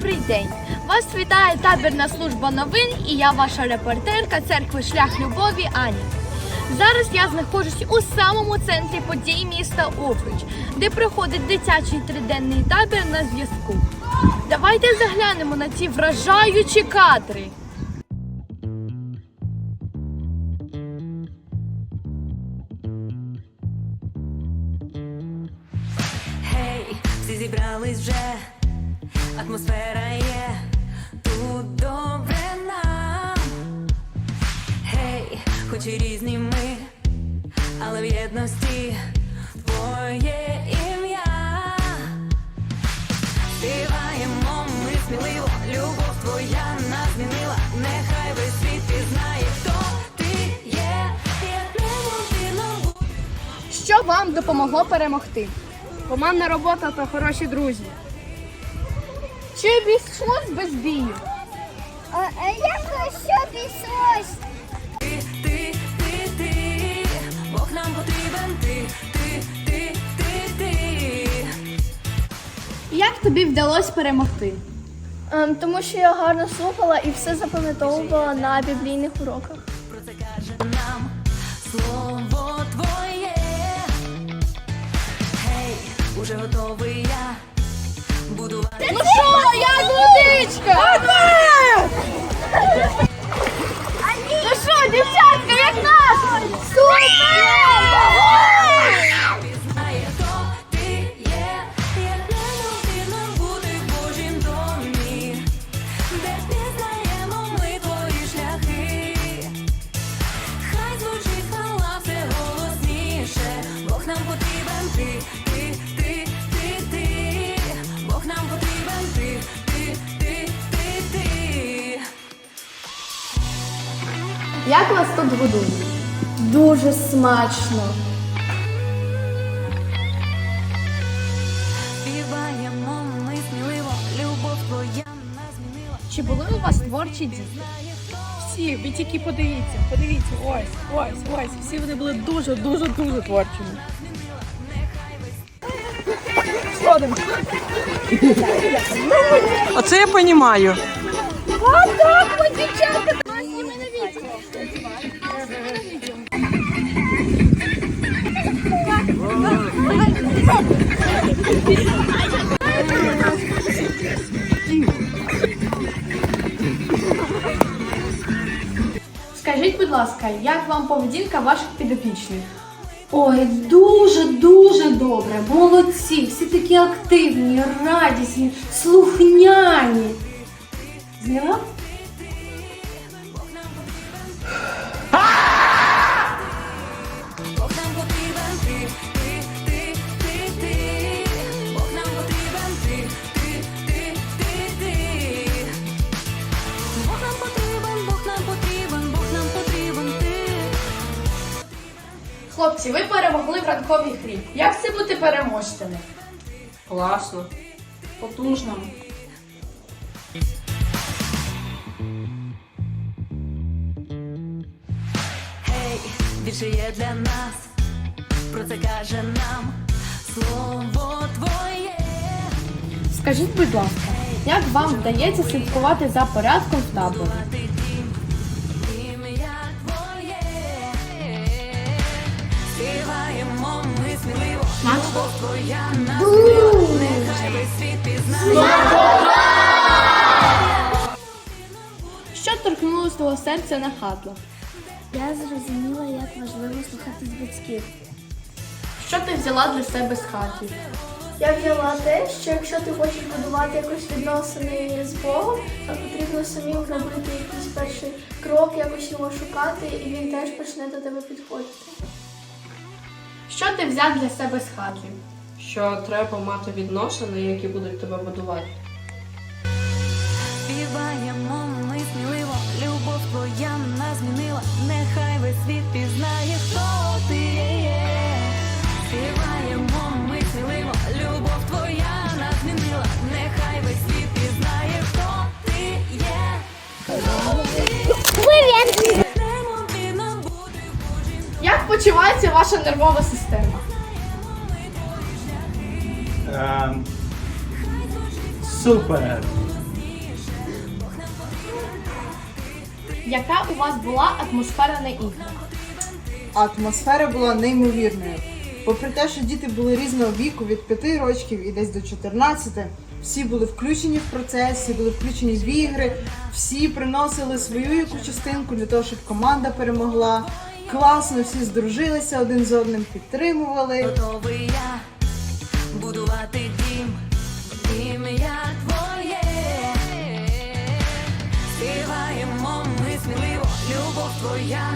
Добрий день! Вас вітає табірна служба новин і я ваша репортерка церкви Шлях Любові Аня. Зараз я знаходжусь у самому центрі подій міста Овруч, де проходить дитячий триденний табір на зв'язку. Давайте заглянемо на ці вражаючі кадри. Атмосфера є, тут добре нам. Гей, хоч і різні ми, але в єдності твоє ім'я. Співаємо ми сміливо, любов твоя нас змінила. Нехай весь світ пізнає, хто ти є, як бути. Що вам допомогло перемогти? Командна робота та хороші друзі. Чи обійшлось без бію? Як що пішлось? Ти, ти, ти, ти, Бог нам потрібен, ти, ти, ти, ти, ти. Як тобі вдалося перемогти? Ем, тому що я гарно слухала і все запам'ятовувала на біблійних уроках. Про це каже нам слово твоє. Гей, уже готовий я будувати. Ну що, як водичка? Ну що, дівчатка, як нас? Шляхи. Хай звучить хвала все голосніше, Бог нам потрібен ти, ти, Як вас тут годують? Дуже смачно. Співаємо ми сміливо, любов твоя нас змінила. Чи були у вас творчі діти? Всі, ви тільки подивіться, подивіться, ось, ось, ось. Всі вони були дуже, дуже, дуже творчими. Сходимо. Оце я розумію. Скажіть, будь ласка, як вам поведінка ваших підопічних? Ой, дуже дуже добре. Молодці, всі такі активні, радісні, слухняні. Зняла? Хлопці, ви перемогли в ранковій грі. Як це бути переможцями? Класно. Потужно. Гей, більше є для нас, про це каже нам слово твоє. Скажіть, будь ласка, як вам вдається слідкувати за порядком в таборі? Пізнає. Що торкнулося твого серця на хатлах? Я зрозуміла, як важливо слухатись батьків. Що ти взяла для себе з хаті? Я взяла те, що якщо ти хочеш будувати якось відносини з Богом, то потрібно самим робити якийсь перший крок, якось його шукати, і він теж почне до тебе підходити. Що ти взяв для себе з хаті? Що треба мати відносини, які будуть тебе будувати. Співаємо ми сміливо, любов твоя нас змінила. Нехай весь світ пізнає, хто працює ваша нервова система? Ем, Супер. Яка у вас була атмосфера на іграх? Атмосфера була неймовірною. Попри те, що діти були різного віку, від 5 років і десь до 14, всі були включені в процес, всі були включені в ігри, всі приносили свою яку частинку для того, щоб команда перемогла. Класно, всі здружилися один з одним, підтримували. Готовий я будувати дім, ім'я твоє. Співаємо ми сміливо, любов твоя